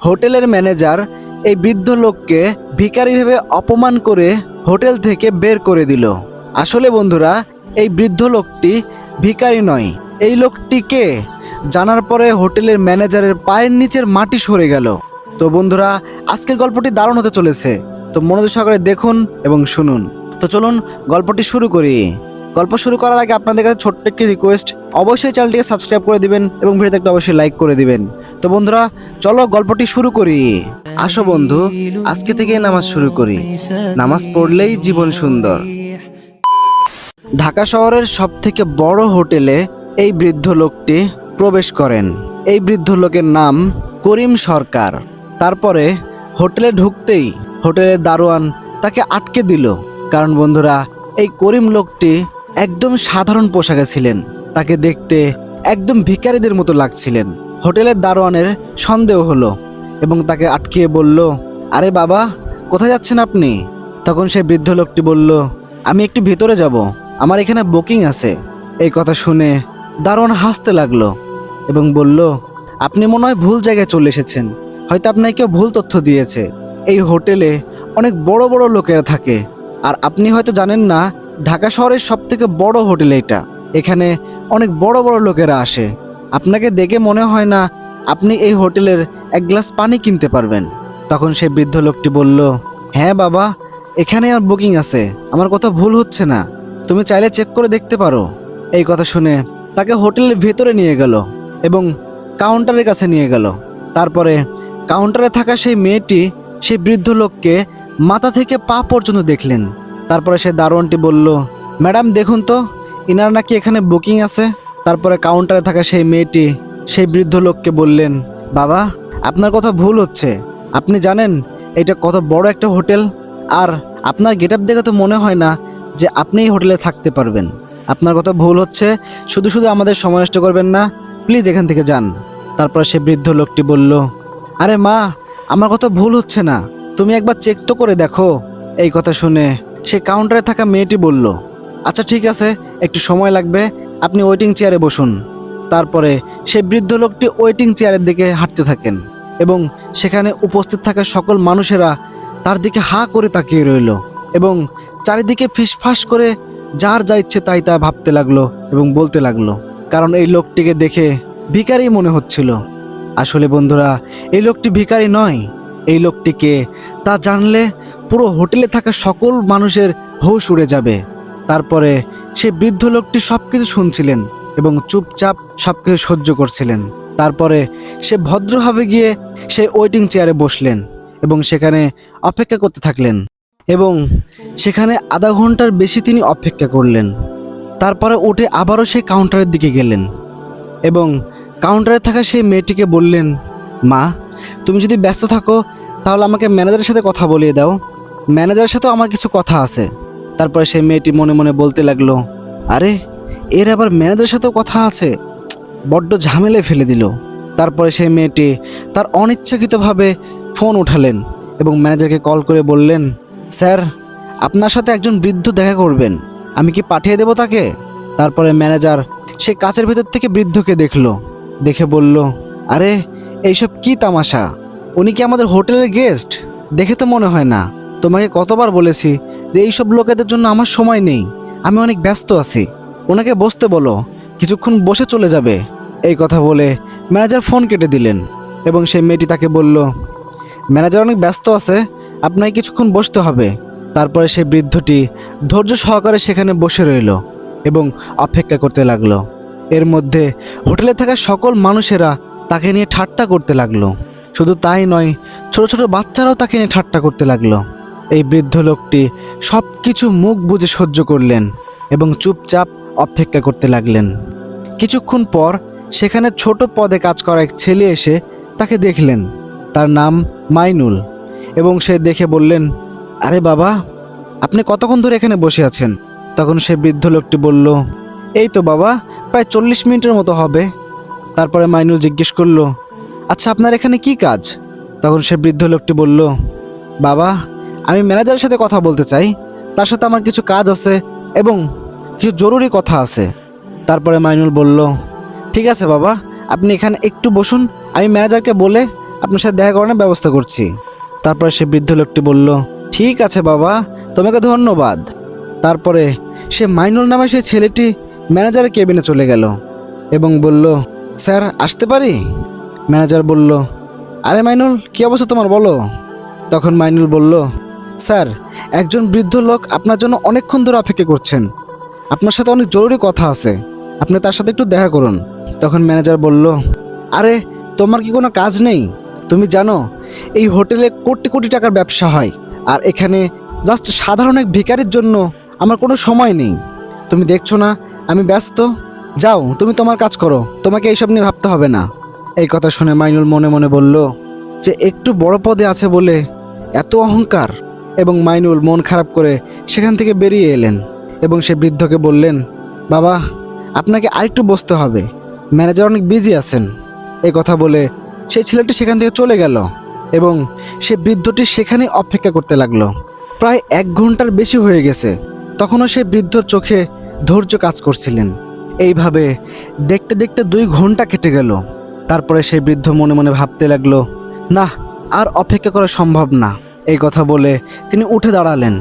হোটেলের ম্যানেজার এই বৃদ্ধ লোককে ভিখারি ভেবে অপমান করে হোটেল থেকে বের করে দিল। আসলে বন্ধুরা, এই বৃদ্ধ লোকটি ভিখারি নয়। এই লোকটিকে জানার পরে হোটেলের ম্যানেজারের পায়ের নিচের মাটি সরে গেল। তো বন্ধুরা, আজকের গল্পটি দারুণ হতে চলেছে। তো মনোযোগ সহকারে দেখুন এবং শুনুন। তো চলুন গল্পটি শুরু করি। গল্প শুরু করার আগে আপনাদের কাছে ছোট্ট একটি রিকোয়েস্ট অবশ্যই চ্যানেলটিকে সাবস্ক্রাইব করে দিবেন এবং ভিডিওতে একটা অবশ্যই লাইক করে দিবেন। তো বন্ধুরা, চলো গল্পটি শুরু করি। আসো বন্ধু, আজকে থেকে নামাজ শুরু করি। নামাজ পড়লেই জীবন সুন্দর। ঢাকা শহরের সব থেকে বড় হোটেলে এই বৃদ্ধ লোকটি প্রবেশ করেন। এই বৃদ্ধ লোকের নাম করিম সরকার। তারপরে হোটেলে ঢুকতেই হোটেলের দারোয়ান তাকে আটকে দিল। কারণ বন্ধুরা, এই করিম লোকটি একদম সাধারণ পোশাকে ছিলেন। তাকে দেখতে একদম ভিখারিদের মতো লাগছিলেন। হোটেলের দারোয়ানের সন্দেহ হলো এবং তাকে আটকিয়ে বলল, আরে বাবা, কোথায় যাচ্ছেন আপনি? তখন সে বৃদ্ধ লোকটি বলল, আমি একটু ভিতরে যাব, আমার এখানে বুকিং আছে। এই কথা শুনে দারোয়ান হাসতে লাগল এবং বলল, আপনি মনে হয় ভুল জায়গায় চলে এসেছেন, হয়তো আপনাকে কেউ ভুল তথ্য দিয়েছে। এই হোটেলে অনেক বড় বড় লোকেরা থাকে, আর আপনি হয়তো জানেন না, ঢাকা শহরের সব থেকে বড় হোটেল এটা। এখানে অনেক বড় বড় লোকেরা আসে। আপনাকে দেখে মনে হয় না আপনি এই হোটেলের এক গ্লাস পানি কিনতে পারবেন। তখন সেই বৃদ্ধ লোকটি বলল হ্যাঁ বাবা, এখানে আমার বুকিং আছে। আমার কথা ভুল হচ্ছে না। তুমি চাইলে চেক করে দেখতে পারো। এই কথা শুনে তাকে হোটেলের ভেতরে নিয়ে গেল এবং কাউন্টারের কাছে নিয়ে গেল। তারপরে কাউন্টারে থাকা সেই মেয়েটি সেই বৃদ্ধ লোককে মাথা থেকে পা পর্যন্ত দেখলেন। তারপরে সে দারোয়ানটি বলল, ম্যাডাম, দেখুন তো, ইনার নাকি এখানে বুকিং আছে? তারপরে কাউন্টারে থাকা সেই মেয়েটি, সেই বৃদ্ধ লোককে বললেন, বাবা, আপনার কথা ভুল হচ্ছে। আপনি জানেন, এটা কত বড় একটা হোটেল। আর আপনার গেট আপ দেখে তো মনে হয় না যে আপনি এই হোটেলে থাকতে পারবেন। আপনার কথা ভুল হচ্ছে, শুধু শুধু আমাদের সময় নষ্ট করবেন না। প্লিজ এখান থেকে যান। তারপর সে বৃদ্ধ লোকটি বলল, আরে মা, আমার কথা ভুল হচ্ছে না। তুমি একবার চেক তো করে দেখো। এই কথা শুনে সে কাউন্টারে থাকা মেয়েটি বলল আচ্ছা ঠিক আছে, একটু সময় লাগবে। আপনি ওয়েটিং চেয়ারে বসুন। তারপরে সেই বৃদ্ধ লোকটি ওয়েটিং চেয়ারের দিকে হাঁটতে থাকেন এবং সেখানে উপস্থিত থাকা সকল মানুষেরা তার দিকে হা করে তাকিয়ে রইল এবং চারিদিকে ফিসফাস করে যার যা ইচ্ছে তাই তা ভাবতে লাগল এবং বলতে লাগল। কারণ এই লোকটিকে দেখে ভিখারি মনে হচ্ছিল। আসলে বন্ধুরা, এই লোকটি ভিখারি নয়। এই লোকটিকে তা জানলে পুরো হোটেলে থাকা সকল মানুষের হোশ উড়ে যাবে। তারপরে সেই বৃদ্ধ লোকটি সব কিছু শুনছিলেন এবং চুপচাপ সব কিছু সহ্য করছিলেন। তারপরে সে ভদ্রভাবে গিয়ে সে ওয়েটিং চেয়ারে বসলেন এবং সেখানে অপেক্ষা করতে থাকলেন এবং সেখানে আধা ঘণ্টার বেশি তিনি অপেক্ষা করলেন। তারপরে উঠে আবারও সেই কাউন্টারের দিকে গেলেন এবং কাউন্টারে থাকা সেই মেয়েটিকে বললেন, মা, তুমি যদি ব্যস্ত থাকো, তাহলে আমাকে ম্যানেজারের সাথে কথা বলিয়ে দাও। ম্যানেজারের সাথেও আমার কিছু কথা আছে। তারপরে সেই মেয়েটি মনে মনে বলতে লাগল, আরে, এর আবার ম্যানেজারের সাথেও কথা আছে। বড্ড ঝামেলে ফেলে দিল। তারপরে সেই মেয়েটি তার অনিচ্ছাকৃতভাবে ফোন উঠালেন এবং ম্যানেজারকে কল করে বললেন, স্যার, আপনার সাথে একজন বৃদ্ধ দেখা করবেন। আমি কি পাঠিয়ে দেব তাকে? তারপরে ম্যানেজার সে কাচের ভেতর থেকে বৃদ্ধকে দেখল। দেখে বলল, আরে, এইসব কি তামাশা? উনি কি আমাদের হোটেলের গেস্ট? দেখে তো মনে হয় না। তোমাকে কতবার বলেছি যে এইসব লোকেদের জন্য আমার সময় নেই, আমি অনেক ব্যস্ত আছি। ওনাকে বসতে বলো, কিছুক্ষণ বসে চলে যাবে। এই কথা বলে ম্যানেজার ফোন কেটে দিলেন এবং সেই মেয়েটি তাকে বলল, ম্যানেজার অনেক ব্যস্ত আছে, আপনাকে কিছুক্ষণ বসতে হবে। তারপরে সেই বৃদ্ধটি ধৈর্য সহকারে সেখানে বসে রইল এবং অপেক্ষা করতে লাগল। এর মধ্যে হোটেলে থাকা সকল মানুষেরা তাকে নিয়ে ঠাট্টা করতে লাগল। শুধু তাই নয়, ছোট ছোট বাচ্চারাও তাকে নিয়ে ঠাট্টা করতে লাগল। এই বৃদ্ধ লোকটি সব কিছু মুখ বুজে সহ্য করলেন এবং চুপচাপ অপেক্ষা করতে লাগলেন। কিছুক্ষণ পর সেখানে ছোট পদে কাজ করা এক ছেলে এসে তাকে দেখলেন। তার নাম মাইনুল এবং সে দেখে বললেন, আরে বাবা, আপনি কতক্ষণ ধরে এখানে বসে আছেন? তখন সে বৃদ্ধ লোকটি বলল, এই তো বাবা, প্রায় চল্লিশ মিনিটের মতো হবে। তারপরে মাইনুল জিজ্ঞেস করল আচ্ছা আপনার এখানে কি কাজ? তখন সে বৃদ্ধ লোকটি বলল, বাবা আমি ম্যানেজারের সাথে কথা বলতে চাই। তার সাথে আমার কিছু কাজ আছে এবং কিছু জরুরি কথা আছে। তারপরে মাইনুল বলল, ঠিক আছে বাবা, আপনি এখানে একটু বসুন। আমি ম্যানেজারকে বলে আপনার সাথে দেখা করানোর ব্যবস্থা করছি। তারপরে সে বৃদ্ধ লোকটি বলল, ঠিক আছে বাবা, তোমাকে ধন্যবাদ। তারপরে সে মাইনুল নামে সেই ছেলেটি ম্যানেজারের কেবিনে চলে গেল এবং বলল, স্যার, আসতে পারি? ম্যানেজার বলল, আরে মাইনুল, কী অবস্থা তোমার বলো? তখন মাইনুল বলল স্যার, একজন বৃদ্ধ লোক আপনার জন্য অনেকক্ষণ ধরে অপেক্ষা করছেন। আপনার সাথে অনেক জরুরি কথা আছে। আপনি তার সাথে একটু দেখা করুন। তখন ম্যানেজার বলল, আরে, তোমার কি কোনো কাজ নেই? তুমি জানো, এই হোটেলে কোটি কোটি টাকার ব্যবসা হয়। আর এখানে জাস্ট সাধারণ এক ভিকারির জন্য আমার কোনো সময় নেই। তুমি দেখছ না, আমি ব্যস্ত। যাও, তুমি তোমার কাজ করো। তোমাকে এইসব নিয়ে ভাবতে হবে না। এই কথা শুনে মাইনুল মনে মনে বলল, যে একটু বড় পদে আছে বলে এত অহংকার। এবং মাইনুল মন খারাপ করে সেখান থেকে বেরিয়ে এলেন এবং সে বৃদ্ধকে বললেন, বাবা, আপনাকে আরেকটু বসতে হবে। ম্যানেজার অনেক বিজি আছেন। এই কথা বলে সেই ছেলেটি সেখান থেকে চলে গেল এবং সে বৃদ্ধটি সেখানে অপেক্ষা করতে লাগল। প্রায় এক ঘণ্টার বেশি হয়ে গেছে। তখনও সে বৃদ্ধর চোখে ধৈর্য কাজ করছিলেন। এইভাবে দেখতে দেখতে দুই ঘণ্টা কেটে গেল। তারপরে সেই বৃদ্ধ মনে মনে ভাবতে লাগল না আর অপেক্ষা করা সম্ভব না। এই কথা বলে তিনি উঠে দাঁড়ালেন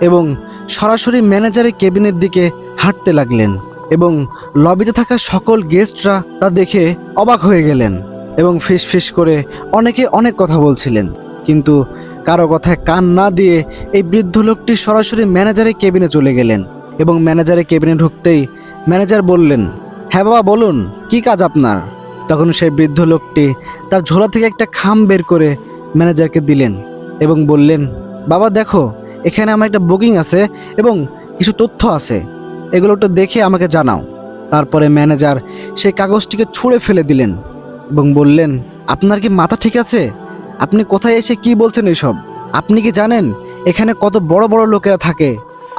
এবং সরাসরি ম্যানেজারের কেবিনের দিকে হাঁটতে লাগলেন এবং লবিতে থাকা সকল গেস্টরা তা দেখে অবাক হয়ে গেলেন এবং ফিস ফিস করে অনেকে অনেক কথা বলছিলেন। কিন্তু কারও কথায় কান না দিয়ে এই বৃদ্ধ লোকটি সরাসরি ম্যানেজারের কেবিনে চলে গেলেন এবং ম্যানেজারের কেবিনে ঢুকতেই ম্যানেজার বললেন হ্যাঁ বাবা, বলুন, কি কাজ আপনার? তখন সেই বৃদ্ধ লোকটি তার ঝোলা থেকে একটা খাম বের করে ম্যানেজারকে দিলেন। এবং বললেন, বাবা, দেখো, এখানে আমার একটা বুকিং আছে এবং কিছু তথ্য আছে। এগুলো একটু দেখে আমাকে জানাও। তারপরে ম্যানেজার সেই কাগজটিকে ছুঁড়ে ফেলে দিলেন এবং বললেন, আপনার কি মাথা ঠিক আছে? আপনি কোথায় এসে কি বলছেন এইসব আপনি কি জানেন এখানে কত বড় বড় লোকেরা থাকে?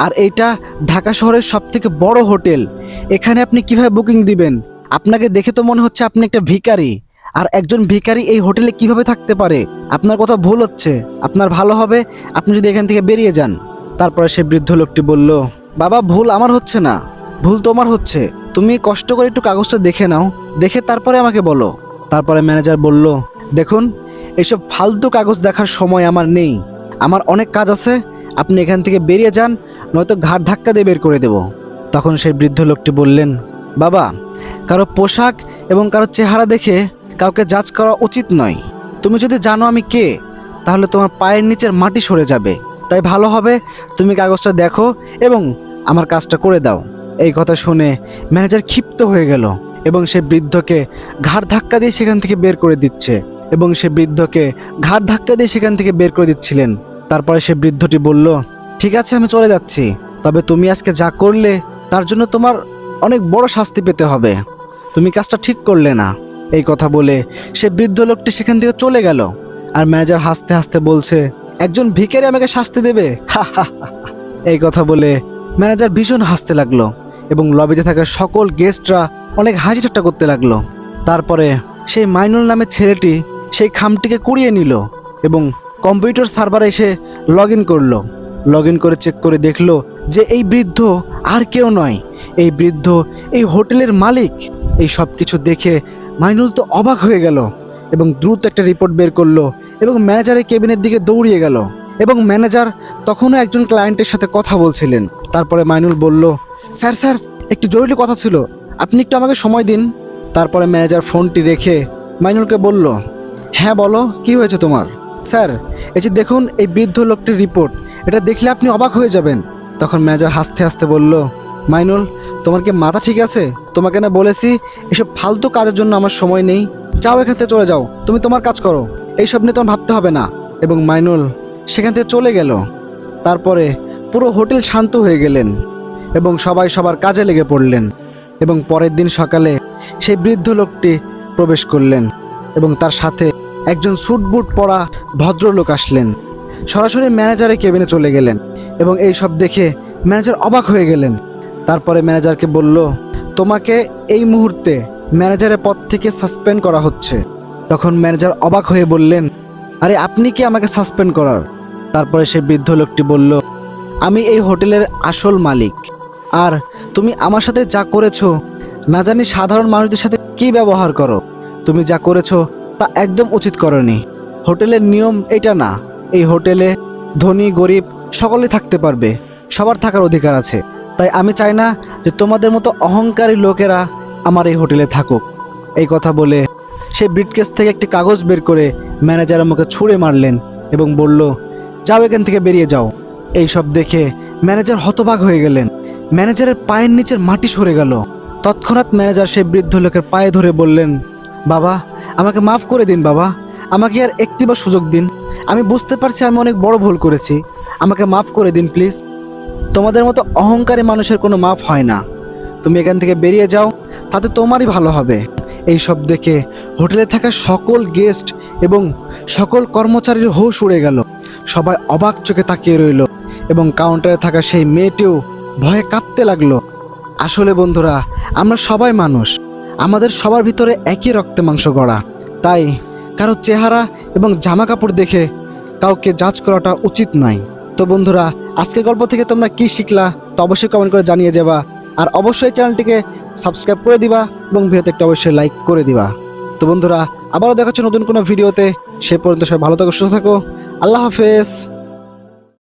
আর এইটা ঢাকা শহরের সব থেকে বড় হোটেল। এখানে আপনি কীভাবে বুকিং দিবেন? আপনাকে দেখে তো মনে হচ্ছে আপনি একটা ভিখারি। আর একজন ভিখারি এই হোটেলে কীভাবে থাকতে পারে? আপনার কথা ভুল হচ্ছে। আপনার ভালো হবে, আপনি যদি এখান থেকে বেরিয়ে যান। তারপরে সে বৃদ্ধ লোকটি বলল, বাবা, ভুল আমার হচ্ছে না। ভুল তোমার হচ্ছে। তুমি কষ্ট করে একটু কাগজটা দেখে নাও। দেখে তারপরে আমাকে বলো। তারপরে ম্যানেজার বলল, দেখুন এইসব ফালতু কাগজ দেখার সময় আমার নেই। আমার অনেক কাজ আছে। আপনি এখান থেকে বেরিয়ে যান, নয়তো ঘাট ধাক্কা দিয়ে বের করে দেব। তখন সেই বৃদ্ধ লোকটি বললেন, বাবা, কারও পোশাক এবং কারও চেহারা দেখে কাউকে জাজ করা উচিত নয়। তুমি যদি জানো আমি কে, তাহলে তোমার পায়ের নিচের মাটি সরে যাবে। তাই ভালো হবে, তুমি কাগজটা দেখো এবং আমার কাজটা করে দাও। এই কথা শুনে ম্যানেজার ক্ষিপ্ত হয়ে গেল এবং সে বৃদ্ধকে ঘাড় ধাক্কা দিয়ে সেখান থেকে বের করে দিচ্ছে এবং সে বৃদ্ধকে ঘাড় ধাক্কা দিয়ে সেখান থেকে বের করে দিচ্ছিলেন। তারপরে সে বৃদ্ধটি বলল, ঠিক আছে, আমি চলে যাচ্ছি। তবে তুমি আজকে যা করলে, তার জন্য তোমার অনেক বড় শাস্তি পেতে হবে। তুমি কাজটা ঠিক করলে না। এই কথা বলে সে বৃদ্ধ লোকটি সেখান থেকে চলে গেল। আর ম্যানেজার হাসতে হাসতে বলছে, একজন ভিখারি আমাকে শাস্তি দেবে। এই কথা বলে ম্যানেজার ভীষণ হাসতে লাগল এবং লবিতে থাকা সকল গেস্টরা অনেক হাসি ঠাট্টা করতে লাগল। তারপরে সেই মাইনুল নামের ছেলেটি সেই খামটিকে কুড়িয়ে নিল এবং কম্পিউটার সার্ভারে এসে লগ ইন করল। লগ ইন করে চেক করে দেখল যে এই বৃদ্ধ আর কেউ নয়। এই বৃদ্ধ এই হোটেলের মালিক। এই সব কিছু দেখে মাইনুল তো অবাক হয়ে গেল এবং দ্রুত একটা রিপোর্ট বের করল এবং ম্যানেজারের কেবিনের দিকে দৌড়িয়ে গেল এবং ম্যানেজার তখনও একজন ক্লায়েন্টের সাথে কথা বলছিলেন। তারপরে মাইনুল বলল, স্যার স্যার, একটু জরুরি কথা ছিল। আপনি একটু আমাকে সময় দিন। তারপরে ম্যানেজার ফোনটি রেখে মাইনুলকে বলল হ্যাঁ বলো, কি হয়েছে তোমার? স্যার, এই যে দেখুন, এই বৃদ্ধ লোকটির রিপোর্ট এটা দেখলে আপনি অবাক হয়ে যাবেন। তখন ম্যানেজার হাসতে হাসতে বলল মাইনুল, তোমার কি মাথা ঠিক আছে? তোমাকে না বলেছি, এসব ফালতু কাজের জন্য আমার সময় নেই। যাও এখান থেকে চলে যাও, তুমি তোমার কাজ করো। এইসব নিয়ে তোমার ভাবতে হবে না। এবং মাইনুল, সেখান থেকে চলে গেল। তারপরে পুরো হোটেল শান্ত হয়ে গেলেন এবং সবাই সবার কাজে লেগে পড়লেন। এবং পরের দিন সকালে সেই বৃদ্ধ লোকটি প্রবেশ করলেন এবং তার সাথে একজন স্যুট বুট পরা ভদ্রলোক আসলেন। সরাসরি ম্যানেজারের কেবিনে চলে গেলেন এবং এই সব দেখে ম্যানেজার অবাক হয়ে গেলেন। তারপরে ম্যানেজারকে বলল, তোমাকে এই মুহূর্তে ম্যানেজারের পদ থেকে সাসপেন্ড করা হচ্ছে। তখন ম্যানেজার অবাক হয়ে বললেন, আরে, আপনি কি আমাকে সাসপেন্ড করার? তারপরে সে বৃদ্ধ লোকটি বলল, আমি এই হোটেলের আসল মালিক। আর তুমি আমার সাথে যা করেছ, না জানি সাধারণ মানুষদের সাথে কি ব্যবহার করো। তুমি যা করেছ, তা একদম উচিত করনি। হোটেলের নিয়ম এটা না। এই হোটেলে ধনী, গরিব সকলে থাকতে পারবে। সবার থাকার অধিকার আছে। তাই আমি চাই না যে তোমাদের মতো অহংকারী লোকেরা আমার এই হোটেলে থাকুক। এই কথা বলে সে ব্রিটকেস থেকে একটি কাগজ বের করে ম্যানেজার আমাকে ছুঁড়ে মারলেন এবং বলল, যাও এখান থেকে বেরিয়ে যাও। এই সব দেখে ম্যানেজার হতবাক হয়ে গেলেন। ম্যানেজারের পায়ের নিচের মাটি সরে গেল। তৎক্ষণাৎ ম্যানেজার সেই বৃদ্ধ লোকের পায়ে ধরে বললেন, বাবা, আমাকে মাফ করে দিন বাবা। আমাকে আর একটিবার সুযোগ দিন। আমি বুঝতে পারছি আমি অনেক বড় ভুল করেছি। আমাকে মাফ করে দিন, প্লিজ। তোমাদের মতো অহংকারী মানুষের কোনো মাপ হয় না। তুমি এখান থেকে বেরিয়ে যাও, তাতে তোমারই ভালো হবে। এই সব দেখে হোটেলে থাকা সকল গেস্ট এবং সকল কর্মচারীর হোশ উড়ে গেল। সবাই অবাক চোখে তাকিয়ে রইল এবং কাউন্টারে থাকা সেই মেয়েটিও ভয়ে কাঁপতে লাগল। আসলে বন্ধুরা, আমরা সবাই মানুষ। আমাদের সবার ভিতরে একই রক্তে মাংস গড়া। তাই কারও চেহারা এবং জামা কাপড় দেখে কাউকে জাজ করাটা উচিত নয়। তো বন্ধুরা আজকে গল্প থেকে তোমরা কি শিখলা, তো অবশ্যই কমেন্ট করে জানিয়ে যাবা আর অবশ্যই চ্যানেলটিকে সাবস্ক্রাইব করে দিবা এবং ভিডিওতে একটা অবশ্যই লাইক করে দিবা। তো বন্ধুরা, আবারও দেখাচ্ছ নতুন কোনো ভিডিওতে সে পর্যন্ত সবাই ভালো থাকো, সুস্থ থাকো। আল্লাহ হাফেজ।